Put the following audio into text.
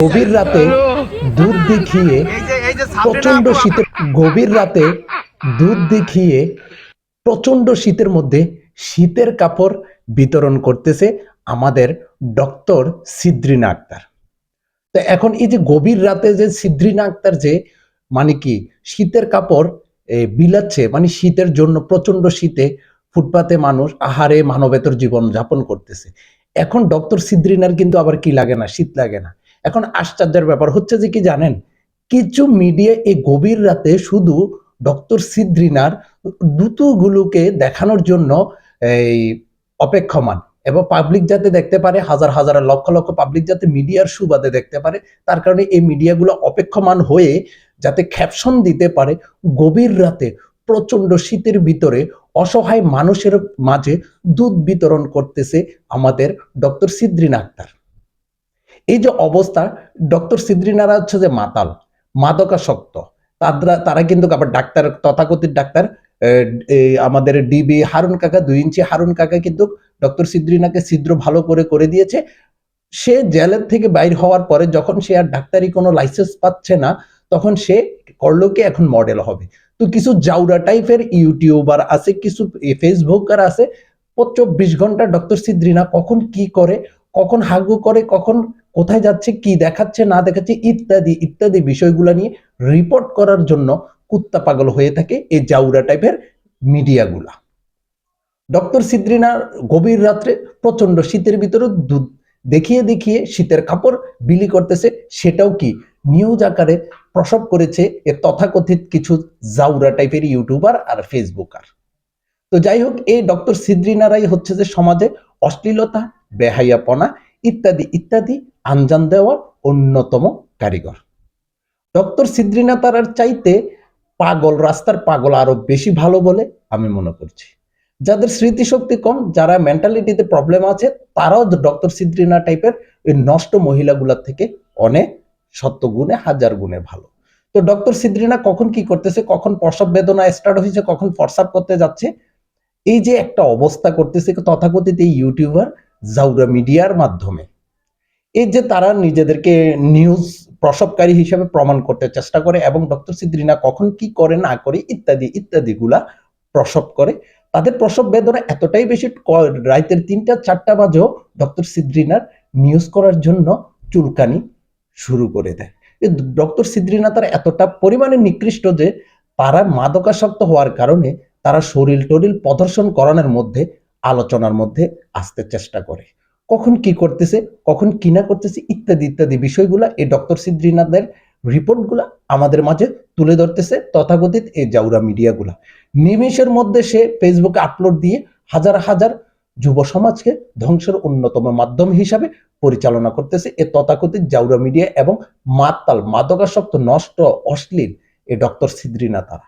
গভীর রাতে দুধ দেখিয়ে প্রচণ্ড শীতের গভীর রাতে দুধ দেখিয়ে প্রচণ্ড শীতের মধ্যে শীতের কাপড় বিতরণ করতেছে আমাদের ডক্টর সিদ্রিনা আক্তার। তো এখন এই যে গভীর রাতে যে সিদ্রিনা আক্তার যে মানে কি, শীতের কাপড় বিলাচ্ছে মানে শীতের জন্য প্রচণ্ড শীতে ফুটপাতে মানুষ আহারে মানবেতর জীবন যাপন করতেছে। এখন ডক্টর সিদ্রিনার কিন্তু আবার কি লাগে না, শীত লাগে না। এখন আশ্চর্যের ব্যাপার হচ্ছে যে কি জানেন? কিছু মিডিয়া এই গভীর রাতে শুধু ডক্টর সিদ্রিনার দ্রুতগুলোকে দেখানোর জন্য এই অপেক্ষমান এবং পাবলিক যাতে দেখতে পারে, হাজার হাজার লক্ষ লক্ষ পাবলিক যাতে মিডিয়ার সুবাদে দেখতে পারে, তার কারণে এই মিডিয়াগুলো অপেক্ষমান হয়ে যাতে ক্যাপশন দিতে পারে, গভীর রাতে প্রচণ্ড শীতের ভিতরে অসহায় মানুষের মাঝে দুধ বিতরণ করতেছে আমাদের ডক্টর সিদ্রিনা আক্তার। এই যে অবস্থা, ডক্টর সিদ্রিনারা হচ্ছে যে মাতাল, মাদকাসক্ত। তারা তারা কিন্তু আবার ডাক্তার, তথাকথিত ডাক্তার আমাদের ডিবি হারুন কাকা, দুই ইঞ্চি হারুন কাকা কিন্তু ডক্টর সিদ্রিনাকে ছিদ্র ভালো করে করে দিয়েছে। সে জেলের থেকে বাইর হওয়ার পরে যখন সে আর ডাক্তারি কোনো লাইসেন্স পাচ্ছে না, তখন সে করল কি এখন মডেল হবে। তো কিছু জাউরা টাইপের ইউটিউবার আছে, কিছু ফেসবুকার আছে চব্বিশ ঘণ্টা ডক্টর সিদ্রিনা কখন কি করে, কখন হাগু করে, কখন কোথায় যাচ্ছে, কি দেখাচ্ছে, না দেখাচ্ছে, ইত্যাদি ইত্যাদি বিষয়গুলো নিয়ে রিপোর্ট করার জন্য কুত্তা পাগল হয়ে থাকে এই জাউরা টাইপের মিডিয়াগুলা ডক্টর সিদ্রিনার গভীর রাত্রে প্রচণ্ড শীতের ভিতরে দুধ দেখিয়ে দেখিয়ে শীতের কাপড় বিলি করতেছে, সেটাও কি নিউজ আকারে প্রসব করেছে এর তথাকথিত কিছু জাউরা টাইপের ইউটিউবার আর ফেসবুকার তো যাই হোক, এই ডক্টর সিদ্রিনারাই হচ্ছে যে সমাজে অশ্লীলতা বেহাইয়াপনা ইত্যাদি ইত্যাদি আঞ্জাম দেওয়ার অন্যতম কারিগর। ডক্টর সিদ্রিনা তারার চাইতে পাগল, রাস্তার পাগল আরও বেশি ভালো বলে আমি মনে করছি। যাদের স্মৃতিশক্তি কম, যারা মেন্টালিটিতে প্রবলেম আছে, তারাও ডক্টর সিদ্রিনা টাইপের ওই নষ্ট মহিলাগুলার থেকে অনেক শত গুণে হাজার গুণে ভালো। তো ডক্টর সিদ্রিনা কখন কি করতেছে, কখন প্রসব বেদনা স্টার্ট হয়েছে, কখন ফরসাপ করতে যাচ্ছে, এই যে একটা অবস্থা করতেছে, তথাকথিত এই ইউটিউবার জাউরা মিডিয়ার মাধ্যমে। এই যে তারা নিজেদেরকে নিউজ প্রসবকারী হিসেবে প্রমাণ করতে চেষ্টা করে এবং ডক্টর সিদ্রিনা কখন কি করে না করে ইত্যাদি ইত্যাদি গুলা প্রসব করে, তাদের প্রসব বেদনা এতটাই বেশি রাতের তিনটা, চারটা বাজেও ডক্টর সিদ্রিনার নিউজ করার জন্য চুলকানি শুরু করে দেয়। ডক্টর সিদ্রিনা তার এতটা পরিমাণে নিকৃষ্ট যে তারা মাদকাসক্ত হওয়ার কারণে তারা শরীর টরিল প্রদর্শন করানোর মধ্যে, আলোচনার মধ্যে আসতে চেষ্টা করে। কখন কি করতেছে, কখন কি না করতেছে, ইত্যাদি ইত্যাদি বিষয়গুলা এই ডক্টর সিদ্রিনাথের রিপোর্টগুলা আমাদের মাঝে তুলে ধরতেছে তথাকথিত এই জাউরা মিডিয়াগুলা। নিমেষের মধ্যে সে ফেসবুকে আপলোড দিয়ে হাজার হাজার যুব সমাজকে ধ্বংসের অন্যতম মাধ্যম হিসাবে পরিচালনা করতেছে এ তথাকথিত জাউরা মিডিয়া এবং মাতাল, মাদকাসক্ত, নষ্ট, অশ্লীল এ ডক্টর সিদ্রিনা তারা।